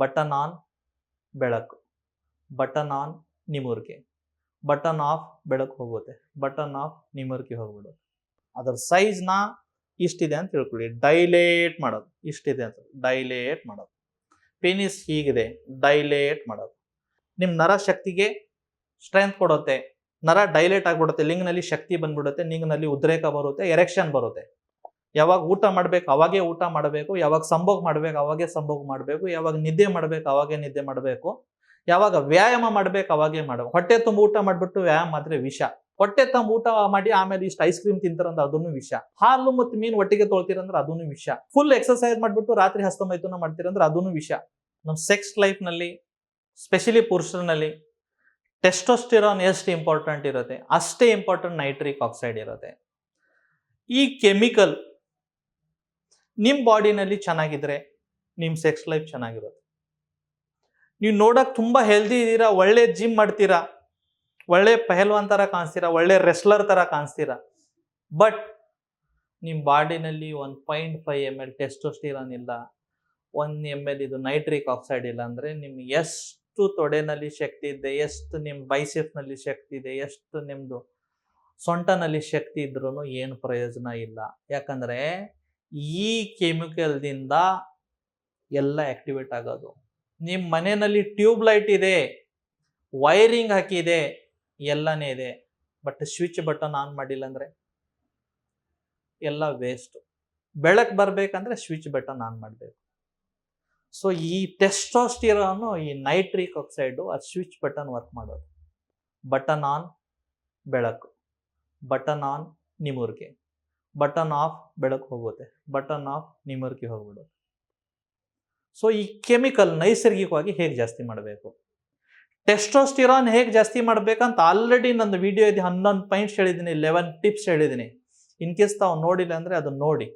Button on ಬೆಳಕು, button on ನಿಮುರ್ಗೆ, button off ಬೆಳಕು ಹೋಗುತ್ತೆ, ಬಟನ್ ಆಫ್ ನಿಮುರ್ಗೆ ಹೋಗ್ಬಿಡೋದು ಅದರ ಸೈಜ್ನ ಇಷ್ಟಿದೆ ಅಂತ ತಿಳ್ಕೊಳ್ಳಿ ಡೈಲೇಟ್ ಮಾಡೋದು, ಇಷ್ಟಿದೆ ಅಂತ ಡೈಲೇಟ್ ಮಾಡೋದು. ಪೆನಿಸ್ ಹೀಗಿದೆ ಡೈಲೇಟ್ ಮಾಡೋದು. ನಿಮ್ಮ ನರ ಶಕ್ತಿಗೆ ಸ್ಟ್ರೆಂತ್ ಕೊಡುತ್ತೆ, ನರ ಡೈಲೇಟ್ ಆಗ್ಬಿಡುತ್ತೆ, ಲಿಂಗ್ನಲ್ಲಿ ಶಕ್ತಿ ಬಂದ್ಬಿಡುತ್ತೆ, ಲಿಂಗ್ನಲ್ಲಿ ಉದ್ರೇಕ ಬರುತ್ತೆ ಎರೆಕ್ಷನ್ ಬರುತ್ತೆ. ಯಾವಾಗ ಊಟ ಮಾಡ್ಬೇಕು, ಅವಾಗೇ ಊಟ ಮಾಡಬೇಕು, ಯಾವಾಗ ಸಂಭೋಗ ಮಾಡ್ಬೇಕು, ಅವಾಗೇ ಸಂಭೋಗ ಮಾಡಬೇಕು, ಯಾವಾಗ ನಿದ್ದೆ ಮಾಡ್ಬೇಕು, ಅವಾಗೇ ನಿದ್ದೆ ಮಾಡಬೇಕು. ಯಾವಾಗ ವ್ಯಾಯಾಮ ಮಾಡ್ಬೇಕು, ಅವಾಗೇ ಮಾಡಬೇಕು. ಹೊಟ್ಟೆ ತುಂಬ ಊಟ ಮಾಡ್ಬಿಟ್ಟು ವ್ಯಾಯಾಮ ಆದರೆ ವಿಷ. ಹೊಟ್ಟೆ ತಂಬ ಊಟ ಮಾಡಿ ಆಮೇಲೆ ಇಷ್ಟು ಐಸ್ ಕ್ರೀಮ್ ತಿಂತಾರಂದ್ರೆ ಅದನ್ನು ವಿಷ. ಹಾಲು ಮತ್ತು ಮೀನು ಒಟ್ಟಿಗೆ ತೊಳ್ತೀರಂದ್ರೆ ಅದನ್ನು ವಿಷ. ಫುಲ್ ಎಕ್ಸರ್ಸೈಸ್ ಮಾಡ್ಬಿಟ್ಟು ರಾತ್ರಿ ಹಸ್ತಮೈಥುನ ಮಾಡ್ತೀರಂದ್ರೆ ಅದನ್ನು ವಿಷ. ನಮ್ಮ ಸೆಕ್ಸ್ ಲೈಫ್ನಲ್ಲಿ ಸ್ಪೆಷಲಿ ಪುರುಷರಲ್ಲಿ ಟೆಸ್ಟೋಸ್ಟಿರಾನ್ ಎಷ್ಟು ಇಂಪಾರ್ಟೆಂಟ್ ಇರುತ್ತೆ? ಅಷ್ಟೇ ಇಂಪಾರ್ಟೆಂಟ್ ನೈಟ್ರಿಕ್ ಆಕ್ಸೈಡ್ ಇರುತ್ತೆ. ಈ ಕೆಮಿಕಲ್ ನಿಮ್ಮ ಬಾಡಿನಲ್ಲಿ ಚೆನ್ನಾಗಿದ್ರೆ ನಿಮ್ಮ ಸೆಕ್ಸ್ ಲೈಫ್ ಚೆನ್ನಾಗಿರುತ್ತೆ. ನೀವು ನೋಡಕ್ ತುಂಬಾ ಹೆಲ್ದಿ ಇದ್ದೀರಾ, ಒಳ್ಳೆ ಜಿಮ್ ಮಾಡ್ತೀರಾ, ಒಳ್ಳೆ ಪೆಹಲ್ವಾನ್ ಥರ ಕಾಣಿಸ್ತೀರಾ, ಒಳ್ಳೆ ರೆಸ್ಲರ್ ಥರ ಕಾಣಿಸ್ತೀರಾ ಬಟ್ ನಿಮ್ಮ ಬಾಡಿನಲ್ಲಿ ಒಂದು point five M L testosterone ಇಲ್ಲ ಒನ್ ಎಂ ಎಲ್ ಇದು ನೈಟ್ರಿಕ್ ಆಕ್ಸೈಡ್ ಇಲ್ಲ ಅಂದರೆ ನಿಮ್ಗೆ ಎಷ್ಟು ತೊಡೆನಲ್ಲಿ ಶಕ್ತಿ ಇದೆ, ಎಷ್ಟು ನಿಮ್ಮ ಬೈಸೆಫ್ನಲ್ಲಿ ಶಕ್ತಿ ಇದೆ, ಎಷ್ಟು ನಿಮ್ಮದು ಸೊಂಟನಲ್ಲಿ ಶಕ್ತಿ ಇದ್ರೂ ಏನು ಪ್ರಯೋಜನ ಇಲ್ಲ. ಯಾಕಂದರೆ ಈ ಕೆಮಿಕಲ್ದಿಂದ ಎಲ್ಲ ಆಕ್ಟಿವೇಟ್ ಆಗೋದು. ನಿಮ್ಮ ಮನೆಯಲ್ಲಿ ಟ್ಯೂಬ್ ಲೈಟ್ ಇದೆ ವೈರಿಂಗ್ ಹಾಕಿದೆ, ಎಲ್ಲನೇ ಇದೆ. ಬಟ್ ಸ್ವಿಚ್ ಬಟನ್ ಆನ್ ಮಾಡಿಲ್ಲ ಅಂದರೆ ಎಲ್ಲ ವೇಸ್ಟ್ ಬೆಳಕು ಬರಬೇಕಂದ್ರೆ ಸ್ವಿಚ್ ಬಟನ್ ಆನ್ ಮಾಡಬೇಕು. ಸೊ ಈ ಟೆಸ್ಟೋಸ್ಟಿರೋನು ಈ ನೈಟ್ರಿಕ್ ಆಕ್ಸೈಡು ಆ ಸ್ವಿಚ್ ಬಟನ್ ವರ್ಕ್ ಮಾಡೋದು. ಬಟನ್ ಆನ್ ಬೆಳಕು. ಬಟನ್ ಆನ್ ನಿಮುರ್ಗೆ ಬಟನ್ ಆಫ್ ಬೆಳಕು ಹೋಗುತ್ತೆ, ಬಟನ್ ಆಫ್ ನಿಮರ್ಕಿ ಹೋಗ್ಬಿಡುತ್ತೆ ಸೊ ಈ ಕೆಮಿಕಲ್ ನೈಸರ್ಗಿಕವಾಗಿ ಹೇಗೆ ಜಾಸ್ತಿ ಮಾಡಬೇಕು? ಟೆಸ್ಟೋಸ್ಟಿರಾನ್ ಹೇಗೆ ಜಾಸ್ತಿ ಮಾಡಬೇಕಂತ ಆಲ್ರೆಡಿ ನನ್ನ ವಿಡಿಯೋ ಇದೆ, ಹನ್ನೊಂದು ಪಾಯಿಂಟ್ಸ್ ಹೇಳಿದ್ದೀನಿ ಲೆವೆನ್ ಟಿಪ್ಸ್ ಹೇಳಿದ್ದೀನಿ. ಇನ್ ಕೇಸ್ ತಾವು ನೋಡಿಲ್ಲ ಅಂದರೆ ಅದನ್ನು ನೋಡಿ.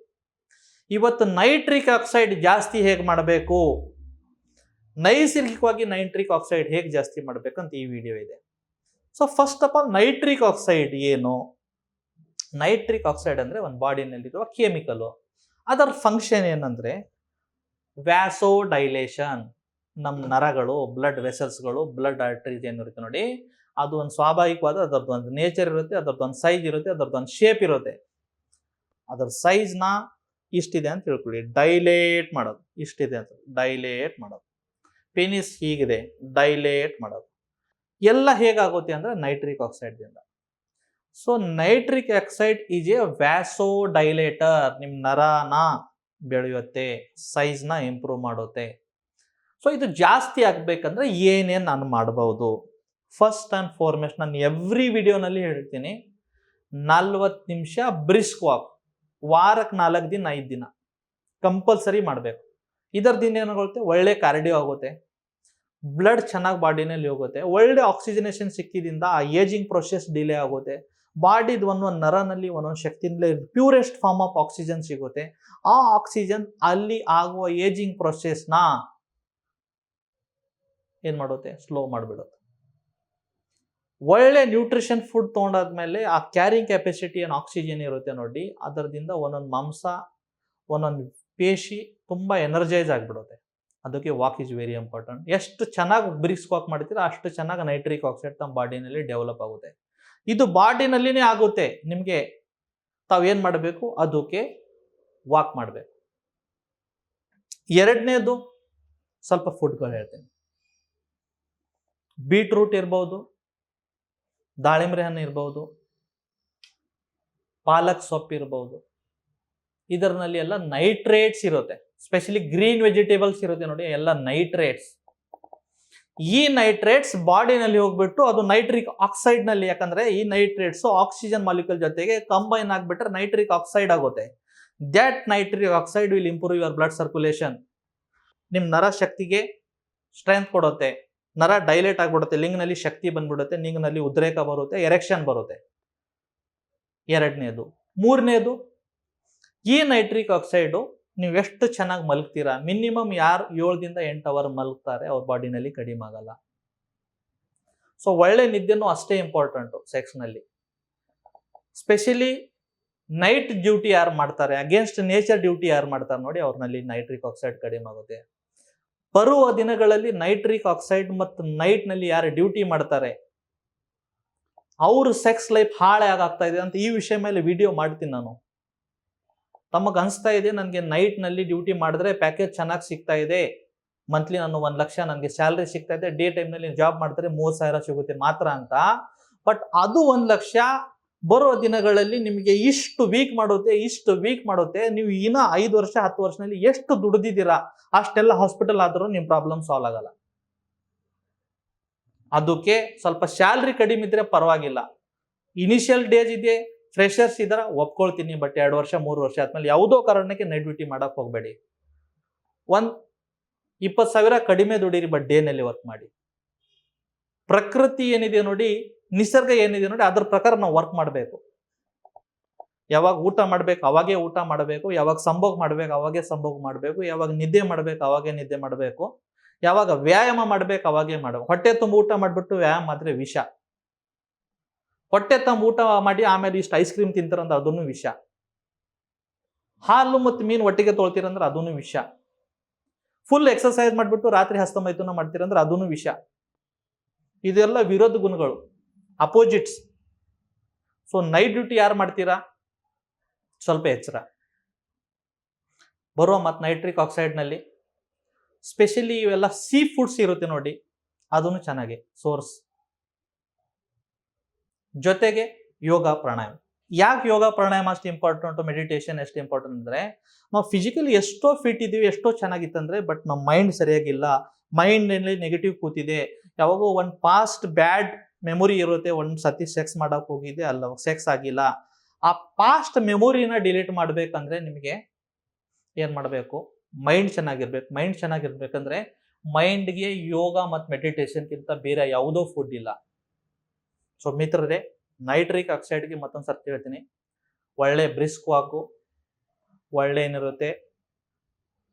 ಇವತ್ತು ನೈಟ್ರಿಕ್ ಆಕ್ಸೈಡ್ ಜಾಸ್ತಿ ಹೇಗೆ ಮಾಡಬೇಕು? ನೈಸರ್ಗಿಕವಾಗಿ ನೈಟ್ರಿಕ್ ಆಕ್ಸೈಡ್ ಹೇಗೆ ಜಾಸ್ತಿ ಮಾಡಬೇಕಂತ ಈ ವಿಡಿಯೋ ಇದೆ. So first of all nitric oxide ಏನು? ನೈಟ್ರಿಕ್ ಆಕ್ಸೈಡ್ ಅಂದರೆ ಒಂದು ಬಾಡಿನಲ್ಲಿರುವ ಕೆಮಿಕಲು. ಅದರ ಫಂಕ್ಷನ್ ಏನಂದರೆ ವ್ಯಾಸೋಡೈಲೇಷನ್. ನಮ್ಮ ನರಗಳು ಬ್ಲಡ್ ವೆಸಲ್ಸ್ಗಳು ಬ್ಲಡ್ ಆರ್ಟ್ರೀಸ್ ಏನು ಇರುತ್ತೆ ನೋಡಿ, ಅದು ಒಂದು ಸ್ವಾಭಾವಿಕವಾದ, ಅದರದ್ದು ಒಂದು ನೇಚರ್ ಇರುತ್ತೆ, ಅದರದ್ದು ಒಂದು ಸೈಜ್ ಇರುತ್ತೆ, ಅದರದ್ದು ಒಂದು ಶೇಪ್ ಇರುತ್ತೆ. ಅದರ ಸೈಜ್ನ ಇಷ್ಟಿದೆ ಅಂತ ತಿಳ್ಕೊಳ್ಳಿ ಡೈಲೇಟ್ ಮಾಡೋದು. ಇಷ್ಟಿದೆ ಅಂತ. ಡೈಲೇಟ್ ಮಾಡೋದು. ಪೆನಿಸ್ ಹೀಗಿದೆ. ಡೈಲೇಟ್ ಮಾಡೋದು. ಎಲ್ಲ ಹೇಗಾಗುತ್ತೆ ಅಂದರೆ nitric ಆಕ್ಸೈಡ್ದಿಂದ. So nitric oxide is a vasodilator ನಿಮ್ಮ ನರನ ಬೆಳೆಯುತ್ತೆ ಸೈಜ್ನ ಇಂಪ್ರೂವ್ ಮಾಡುತ್ತೆ. ಸೊ ಇದು ಜಾಸ್ತಿ ಆಗಬೇಕಂದ್ರೆ ಏನೇನು ನಾನು ಮಾಡ್ಬೋದು? ಫಸ್ಟ್ ಆ್ಯಂಡ್ ಫಾರ್ಮೆಸ್ಟ್ ನಾನು ಎವ್ರಿ ವಿಡಿಯೋನಲ್ಲಿ ಹೇಳ್ತೀನಿ, ನಲ್ವತ್ತು ನಿಮಿಷ ಬ್ರಿಸ್ಕ್ ವಾಕ್ ವಾರಕ್ಕೆ ನಾಲ್ಕು ದಿನ, ಐದು ದಿನ. ಕಂಪಲ್ಸರಿ ಮಾಡಬೇಕು. ಇದರದಿಂದ ಏನಾಗುತ್ತೆ ಒಳ್ಳೆ ಕಾರ್ಡಿಯೋ ಆಗುತ್ತೆ. ಬ್ಲಡ್ ಚೆನ್ನಾಗಿ ಬಾಡಿನಲ್ಲಿ ಹೋಗುತ್ತೆ. ಒಳ್ಳೆ ಆಕ್ಸಿಜನೇಷನ್ ಸಿಕ್ಕಿದಿಂದ ಆ ಏಜಿಂಗ್ ಪ್ರೊಸೆಸ್ ಡಿಲೇ ಆಗುತ್ತೆ. ಬಾಡಿದ ಒಂದೊಂದು ನರನಲ್ಲಿ ಒಂದೊಂದು ಶಕ್ತಿಯಿಂದಲೇ ಪ್ಯೂರೆಸ್ಟ್ ಫಾರ್ಮ್ ಆಫ್ ಆಕ್ಸಿಜನ್ ಸಿಗುತ್ತೆ. ಆ ಆಕ್ಸಿಜನ್ ಅಲ್ಲಿ ಆಗುವ ಏಜಿಂಗ್ ಪ್ರೊಸೆಸ್ನ ಏನು ಮಾಡುತ್ತೆ? ಸ್ಲೋ ಮಾಡಿಬಿಡುತ್ತೆ. ಒಳ್ಳೆ ನ್ಯೂಟ್ರಿಷನ್ ಫುಡ್ ತೊಗೊಂಡಾದ್ಮೇಲೆ ಆ ಕ್ಯಾರಿಂಗ್ ಕೆಪಾಸಿಟಿ ಏನು ಆಕ್ಸಿಜನ್ ಇರುತ್ತೆ ನೋಡಿ. ಅದರದಿಂದ ಒಂದೊಂದು ಮಾಂಸ, ಒಂದೊಂದು ಪೇಶಿ ತುಂಬ ಎನರ್ಜೈಸ್ ಆಗಿಬಿಡುತ್ತೆ. ಅದಕ್ಕೆ ವಾಕ್ ಈಸ್ ವೆರಿ ಇಂಪಾರ್ಟೆಂಟ್ ಎಷ್ಟು ಚೆನ್ನಾಗಿ ಬ್ರಿಕ್ಸ್ ವಾಕ್ ಮಾಡ್ತೀರಾ ಅಷ್ಟು ಚೆನ್ನಾಗಿ ನೈಟ್ರಿಕ್ ಆಕ್ಸೈಡ್ ತಮ್ಮ ಬಾಡಿನಲ್ಲಿ ಡೆವಲಪ್ ಆಗುತ್ತೆ. ಇದು ಬಾಡಿನಲ್ಲಿನೇ ಆಗುತ್ತೆ. ನಿಮಗೆ ತಾವೇನು ಮಾಡಬೇಕು? ಅದಕ್ಕೆ ವಾಕ್ ಮಾಡಬೇಕು. ಎರಡನೇದು ಸ್ವಲ್ಪ ಫುಡ್ಗಳು ಹೇಳ್ತೇನೆ. ಬೀಟ್ರೂಟ್ ಇರ್ಬೋದು ದಾಳಿಂಬೆ ಹಣ್ಣು ಇರ್ಬೋದು, ಪಾಲಕ್ ಸೊಪ್ಪು ಇರ್ಬೋದು. ಇದರಲ್ಲಿ ಎಲ್ಲ ನೈಟ್ರೇಟ್ಸ್ ಇರುತ್ತೆ. ಸ್ಪೆಷಲಿ ಗ್ರೀನ್ ವೆಜಿಟೇಬಲ್ಸ್ ಇರುತ್ತೆ ನೋಡಿ, ಎಲ್ಲ ನೈಟ್ರೇಟ್ಸ್ ಈ ನೈಟ್ರೇಟ್ಸ್ ಬಾಡಿನಲ್ಲಿ ಹೋಗ್ಬಿಟ್ಟು ಅದು ನೈಟ್ರಿಕ್ ಆಕ್ಸೈಡ್ನಲ್ಲಿ, ಯಾಕಂದ್ರೆ ಈ ನೈಟ್ರೇಟ್ಸ್ ಆಕ್ಸಿಜನ್ ಮಾಲಿಕ್ಯೂಲ್ ಜೊತೆಗೆ ಕಂಬೈನ್ ಆಗಿಬಿಟ್ರೆ ನೈಟ್ರಿಕ್ ಆಕ್ಸೈಡ್ ಆಗುತ್ತೆ. That nitric oxide will improve your blood circulation ನಿಮ್ಮ ನರ ಶಕ್ತಿಗೆ ಸ್ಟ್ರೆಂತ್ ಕೊಡುತ್ತೆ. ನರ ಡೈಲೇಟ್ ಆಗಿಬಿಡುತ್ತೆ. ಲಿಂಗ್ನಲ್ಲಿ ಶಕ್ತಿ ಬಂದ್ಬಿಡುತ್ತೆ. ಲಿಂಗ್ನಲ್ಲಿ ಉದ್ರೇಕ ಬರುತ್ತೆ. ಎರೆಕ್ಷನ್ ಬರುತ್ತೆ. ಎರಡನೇದು. ಮೂರನೇದು, ಈ ನೈಟ್ರಿಕ್ ಆಕ್ಸೈಡು ನೀವು ಎಷ್ಟು ಚೆನ್ನಾಗಿ ಮಲಗ್ತೀರಾ? ಮಿನಿಮಮ್ ಯಾರು ಏಳರಿಂದ ಎಂಟು ಅವರ್ ಮಲಗ್ತಾರೆ, ಅವ್ರ ಬಾಡಿನಲ್ಲಿ ಕಡಿಮೆ ಆಗಲ್ಲ. ಸೊ ಒಳ್ಳೆ ನಿದ್ದೆನೂ ಅಷ್ಟೇ ಇಂಪಾರ್ಟೆಂಟು ಸೆಕ್ಸ್ನಲ್ಲಿ ಸ್ಪೆಷಲಿ ನೈಟ್ ಡ್ಯೂಟಿ ಯಾರು ಮಾಡ್ತಾರೆ? ಅಗೇನ್ಸ್ಟ್ ನೇಚರ್ ಡ್ಯೂಟಿ ಯಾರು ಮಾಡ್ತಾರೆ ನೋಡಿ, ಅವ್ರನಲ್ಲಿ ನೈಟ್ರಿಕ್ ಆಕ್ಸೈಡ್ ಕಡಿಮೆ ಆಗುತ್ತೆ. ಬರುವ ದಿನಗಳಲ್ಲಿ ನೈಟ್ರಿಕ್ ಆಕ್ಸೈಡ್ ಮತ್ತು ನೈಟ್ನಲ್ಲಿ ಯಾರು ಡ್ಯೂಟಿ ಮಾಡ್ತಾರೆ? ಅವ್ರ ಸೆಕ್ಸ್ ಲೈಫ್ ಹಾಳೆ ಆಗಾಗ್ತಾ ಇದೆ ಅಂತ ಈ ವಿಷಯ ಮೇಲೆ ವಿಡಿಯೋ ಮಾಡ್ತೀನಿ ನಾನು. ತಮಗೆ ಅನಿಸ್ತಾ ಇದೆ ನನಗೆ ನೈಟ್ನಲ್ಲಿ ಡ್ಯೂಟಿ ಮಾಡಿದ್ರೆ ಪ್ಯಾಕೇಜ್ ಚೆನ್ನಾಗಿ ಸಿಗ್ತಾ ಇದೆ. ಮಂತ್ಲಿ ನಾನು ಒಂದು ಲಕ್ಷ ನನಗೆ ಸ್ಯಾಲ್ರಿ ಸಿಗ್ತಾ ಇದೆ. ಡೇ ಟೈಮ್ನಲ್ಲಿ ಜಾಬ್ ಮಾಡಿದ್ರೆ ಮೂವತ್ತು ಸಾವಿರ ಸಿಗುತ್ತೆ ಮಾತ್ರ ಅಂತ. ಬಟ್ ಅದು ಒಂದು ಲಕ್ಷ ಬರೋ ದಿನಗಳಲ್ಲಿ ನಿಮಗೆ ಇಷ್ಟು ವೀಕ್ ಮಾಡುತ್ತೆ, ಇಷ್ಟು ವೀಕ್ ಮಾಡುತ್ತೆ. ನೀವು ಇನ್ನೂ ಐದು ವರ್ಷ, ಹತ್ತು ವರ್ಷದಲ್ಲಿ ಎಷ್ಟು ದುಡ್ದಿದ್ದೀರಾ? ಅಷ್ಟೆಲ್ಲ ಹಾಸ್ಪಿಟಲ್ ಆದರೂ ನಿಮ್ಮ ಪ್ರಾಬ್ಲಮ್ ಸಾಲ್ವ್ ಆಗಲ್ಲ. ಅದಕ್ಕೆ ಸ್ವಲ್ಪ ಸ್ಯಾಲ್ರಿ ಕಡಿಮೆ ಇದ್ರೆ ಪರವಾಗಿಲ್ಲ. ಇನಿಷಿಯಲ್ ಡೇಜ್ ಇದೆ. ಫ್ರೆಶರ್ಸ್ ಇದಾರ, ಒಪ್ಕೊಳ್ತೀನಿ ಬಟ್ ಎರಡು ವರ್ಷ, ಮೂರು ವರ್ಷ ಆದ್ಮೇಲೆ ಯಾವುದೋ ಕಾರಣಕ್ಕೆ ನೈಟ್ ಡ್ಯೂಟಿ ಮಾಡಕ್ ಹೋಗಬೇಡಿ. ಒಂದ್ ಇಪ್ಪತ್ತು ಸಾವಿರ ಕಡಿಮೆ ದುಡೀರಿ ಬಟ್ ಡೇನಲ್ಲಿ ವರ್ಕ್ ಮಾಡಿ. ಪ್ರಕೃತಿ ಏನಿದೆ ನೋಡಿ, ನಿಸರ್ಗ ಏನಿದೆ ನೋಡಿ, ಅದ್ರ ಪ್ರಕಾರ ನಾವು ವರ್ಕ್ ಮಾಡಬೇಕು. ಯಾವಾಗ ಊಟ ಮಾಡ್ಬೇಕು, ಅವಾಗೇ ಊಟ ಮಾಡಬೇಕು, ಯಾವಾಗ ಸಂಭೋಗ ಮಾಡ್ಬೇಕು, ಅವಾಗೇ ಸಂಭೋಗ ಮಾಡಬೇಕು, ಯಾವಾಗ ನಿದ್ದೆ ಮಾಡ್ಬೇಕು, ಅವಾಗೇ ನಿದ್ದೆ ಮಾಡಬೇಕು. ಯಾವಾಗ ವ್ಯಾಯಾಮ ಮಾಡ್ಬೇಕು, ಅವಾಗೇ ಮಾಡಬೇಕು. ಹೊಟ್ಟೆ ತುಂಬ ಊಟ ಮಾಡಿಬಿಟ್ಟು ವ್ಯಾಯಾಮ ಆದರೆ ವಿಷ. ಹೊಟ್ಟೆ ತಮ್ಮ ಊಟ ಮಾಡಿ ಆಮೇಲೆ ಇಷ್ಟು ಐಸ್ ಕ್ರೀಮ್ ತಿಂತಾರಂದ್ರೆ ಅದನ್ನು ವಿಷ. ಹಾಲು ಮತ್ತು ಮೀನು ಒಟ್ಟಿಗೆ ತೊಳ್ತೀರಂದ್ರೆ ಅದನ್ನು ವಿಷ. ಫುಲ್ ಎಕ್ಸರ್ಸೈಸ್ ಮಾಡಿಬಿಟ್ಟು ರಾತ್ರಿ ಹಸ್ತಮೈಥುನ ಮಾಡ್ತೀರಂದ್ರೆ ಅದೂ ವಿಷ. ಇದೆಲ್ಲ ವಿರೋಧ ಗುಣಗಳು. ಅಪೋಸಿಟ್ಸ್ ಸೊ ನೈಟ್ ಡ್ಯೂಟಿ ಯಾರು ಮಾಡ್ತೀರಾ? ಸ್ವಲ್ಪ ಎಚ್ಚರ. ಬರುವ ಮತ್ತು ನೈಟ್ರಿಕ್ ಆಕ್ಸೈಡ್ನಲ್ಲಿ ಸ್ಪೆಷಲಿ ಇವೆಲ್ಲ ಸೀ ಫುಡ್ಸ್ ಇರುತ್ತೆ ನೋಡಿ. ಅದೂ ಚೆನ್ನಾಗಿ. ಸೋರ್ಸ್ ಜೊತೆಗೆ ಯೋಗ ಪ್ರಾಣಾಯಾಮ. ಯಾಕೆ ಯೋಗ ಪ್ರಾಣಾಯಾಮ ಅಷ್ಟು ಇಂಪಾರ್ಟೆಂಟು ಮೆಡಿಟೇಷನ್ ಎಷ್ಟು ಇಂಪಾರ್ಟೆಂಟ್ ಅಂದರೆ, ನಾವು ಫಿಸಿಕಲಿ ಎಷ್ಟೋ ಫಿಟ್ ಇದ್ದೀವಿ, ಎಷ್ಟೋ ಚೆನ್ನಾಗಿತ್ತಂದ್ರೆ ಬಟ್ ನಮ್ಮ ಮೈಂಡ್ ಸರಿಯಾಗಿಲ್ಲ. ಮೈಂಡ್ನಲ್ಲಿ ನೆಗೆಟಿವ್ ಕೂತಿದೆ. ಯಾವಾಗೋ ಒಂದು ಪಾಸ್ಟ್ ಬ್ಯಾಡ್ ಮೆಮೊರಿ ಇರುತ್ತೆ, ಒಂದು ಸತಿ ಸೆಕ್ಸ್ ಮಾಡೋಕೆ ಹೋಗಿದೆ ಅಲ್ಲ ಸೆಕ್ಸ್ ಆಗಿಲ್ಲ. ಆ ಪಾಸ್ಟ್ ಮೆಮೊರಿನ ಡಿಲೀಟ್ ಮಾಡಬೇಕಂದ್ರೆ ನಿಮಗೆ ಏನು ಮಾಡಬೇಕು? ಮೈಂಡ್ ಚೆನ್ನಾಗಿರ್ಬೇಕು. ಮೈಂಡ್ ಚೆನ್ನಾಗಿರ್ಬೇಕಂದ್ರೆ ಮೈಂಡ್ಗೆ ಯೋಗ ಮತ್ತು ಮೆಡಿಟೇಷನ್ಗಿಂತ ಬೇರೆ ಯಾವುದೋ ಫುಡ್ ಇಲ್ಲ. ಸೊ ಮಿತ್ರರೇ ನೈಟ್ರಿಕ್ ಆಕ್ಸೈಡ್ಗೆ ಮತ್ತೊಂದು ಸರ್ತಿ ಹೇಳ್ತೀನಿ. ಒಳ್ಳೆ ಬ್ರಿಸ್ಕ್ ವಾಕು, ಒಳ್ಳೆ ಏನಿರುತ್ತೆ,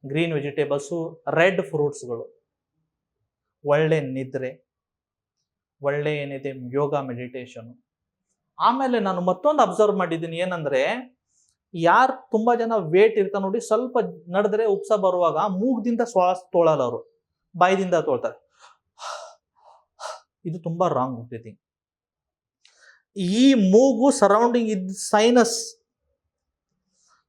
ಗ್ರೀನ್ ವೆಜಿಟೇಬಲ್ಸು, ರೆಡ್ ಫ್ರೂಟ್ಸ್ಗಳು. ಒಳ್ಳೆ ನಿದ್ರೆ, ಒಳ್ಳೆ ಏನಿದೆ, ಯೋಗ ಮೆಡಿಟೇಷನು. ಆಮೇಲೆ ನಾನು ಮತ್ತೊಂದು ಅಬ್ಸರ್ವ್ ಮಾಡಿದ್ದೀನಿ ಏನಂದ್ರೆ, ಯಾರು ತುಂಬ ಜನ ವೇಟ್ ಇರ್ತಾ ನೋಡಿ, ಸ್ವಲ್ಪ ನಡೆದ್ರೆ ಉಪ್ಸ ಬರುವಾಗ ಮೂಗ್ದಿಂದ ಶ್ವಾಸ ತೊಳಲ್ಲ ಅವರು. ಬಾಯಿದಿಂದ ತೊಳ್ತಾರೆ. ಇದು ತುಂಬಾ ರಾಂಗ್ ಬ್ರೀತಿಂಗ್ ಈ ಮೂಗು ಸರೌಂಡಿಂಗ್ ಇದ್ದ ಸೈನಸ್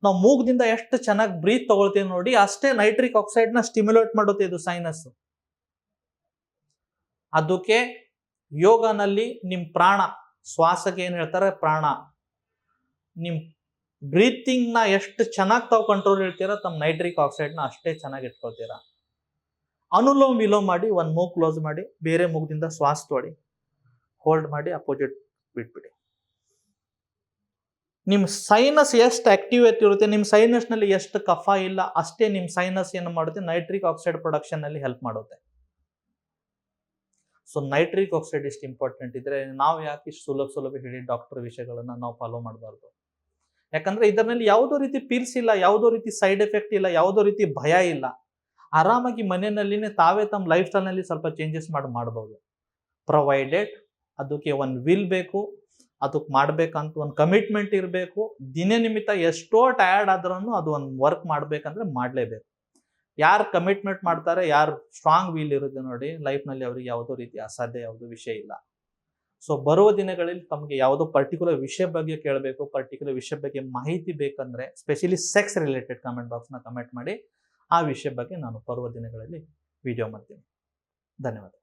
ನಾವು ಮೂಗದಿಂದ ಎಷ್ಟು ಚೆನ್ನಾಗಿ ಬ್ರೀತ್ ತಗೊಳ್ತೀವಿ ನೋಡಿ, ಅಷ್ಟೇ ನೈಟ್ರಿಕ್ ಆಕ್ಸೈಡ್ನ ಸ್ಟಿಮ್ಯುಲೇಟ್ ಮಾಡುತ್ತೆ ಇದು ಸೈನಸ್ ಅದಕ್ಕೆ ಯೋಗನಲ್ಲಿ ನಿಮ್ ಪ್ರಾಣ, ಶ್ವಾಸಕ್ಕೆ ಏನ್ ಹೇಳ್ತಾರೆ? ಪ್ರಾಣ. ನಿಮ್ ಬ್ರೀತಿಂಗ್ನ ಎಷ್ಟು ಚೆನ್ನಾಗಿ ತಾವು ಕಂಟ್ರೋಲ್ ಇಡ್ತೀರಾ ತಮ್ಮ ನೈಟ್ರಿಕ್ ಆಕ್ಸೈಡ್ನ ಅಷ್ಟೇ ಚೆನ್ನಾಗಿ ಇಟ್ಕೊಳ್ತೀರಾ. ಅನುಲೋಮ್ ವಿಲೋಮ್ ಮಾಡಿ, ಒಂದ್ ಮೂಗು ಕ್ಲೋಸ್ ಮಾಡಿ, ಬೇರೆ ಮೂಗದಿಂದ ಶ್ವಾಸ ತೊಳಿ ಹೋಲ್ಡ್ ಮಾಡಿ ಅಪೋಸಿಟ್ ಬಿಟ್ಬಿಡಿ. ನಿಮ್ಮ ಸೈನಸ್ ಎಷ್ಟು ಆಕ್ಟಿವ್ ಇರುತ್ತೆ ನಿಮ್ಮ ಸೈನಸ್ನಲ್ಲಿ ಎಷ್ಟು ಕಫ ಇಲ್ಲ, ಅಷ್ಟೇ ನಿಮ್ಮ ಸೈನಸ್ ಏನು ಮಾಡುತ್ತೆ? ನೈಟ್ರಿಕ್ ಆಕ್ಸೈಡ್ ಪ್ರೊಡಕ್ಷನ್ನಲ್ಲಿ ಹೆಲ್ಪ್ ಮಾಡುತ್ತೆ. ಸೊ ನೈಟ್ರಿಕ್ ಆಕ್ಸೈಡ್ ಇಷ್ಟು ಇಂಪಾರ್ಟೆಂಟ್ ಇದ್ರೆ ನಾವು ಯಾಕೆ ಇಷ್ಟು ಸುಲಭ ಸುಲಭ ಹೇಳಿ ಡಾಕ್ಟರ್ ವಿಷಯಗಳನ್ನ ನಾವು ಫಾಲೋ ಮಾಡಬಾರ್ದು. ಯಾಕಂದ್ರೆ ಇದರಲ್ಲಿ ಯಾವುದೋ ರೀತಿ ಪೀಲ್ಸ್ ಇಲ್ಲ, ಯಾವುದೋ ರೀತಿ ಸೈಡ್ ಎಫೆಕ್ಟ್ ಇಲ್ಲ, ಯಾವುದೋ ರೀತಿ ಭಯ ಇಲ್ಲ. ಆರಾಮಾಗಿ ಮನೆಯಲ್ಲಿನೇ ತಾವೇ ತಮ್ಮ ಲೈಫ್ ಸ್ಟೈಲ್ನಲ್ಲಿ ಸ್ವಲ್ಪ ಚೇಂಜಸ್ ಮಾಡಿ ಮಾಡ್ಬೋದು. ಪ್ರೊವೈಡೆಡ್ ಅದಕ್ಕೆ ಒಂದು ವಿಲ್ ಬೇಕು, ಅದಕ್ಕೆ ಮಾಡಬೇಕಂತ ಒಂದು ಕಮಿಟ್ಮೆಂಟ್ ಇರಬೇಕು. ದಿನನಿಮಿತ್ತ ಎಷ್ಟೋ ಟಯರ್ಡ್ ಆದ್ರೂ ಅದು ಒಂದು ವರ್ಕ್ ಮಾಡಬೇಕಂದ್ರೆ ಮಾಡಲೇಬೇಕು. ಯಾರು ಕಮಿಟ್ಮೆಂಟ್ ಮಾಡ್ತಾರೆ, ಯಾರು ಸ್ಟ್ರಾಂಗ್ ವೀಲ್ ಇರುತ್ತೆ ನೋಡಿ ಲೈಫ್ನಲ್ಲಿ ಅವ್ರಿಗೆ ಯಾವುದೋ ರೀತಿ ಅಸಾಧ್ಯ, ಯಾವುದೋ ವಿಷಯ ಇಲ್ಲ. ಸೊ ಬರುವ ದಿನಗಳಲ್ಲಿ ತಮಗೆ ಯಾವುದೋ ಪರ್ಟಿಕ್ಯುಲರ್ ವಿಷಯ ಬಗ್ಗೆ ಕೇಳಬೇಕು ಪರ್ಟಿಕ್ಯುಲರ್ ವಿಷಯ ಬಗ್ಗೆ ಮಾಹಿತಿ ಬೇಕಂದ್ರೆ ಸ್ಪೆಷಲಿ ಸೆಕ್ಸ್ ರಿಲೇಟೆಡ್ ಕಮೆಂಟ್ ಬಾಕ್ಸ್ನ ಕಮೆಂಟ್ ಮಾಡಿ, ಆ ವಿಷಯ ಬಗ್ಗೆ ನಾನು ಬರುವ ದಿನಗಳಲ್ಲಿ ವಿಡಿಯೋ ಮಾಡ್ತೀನಿ. ಧನ್ಯವಾದ.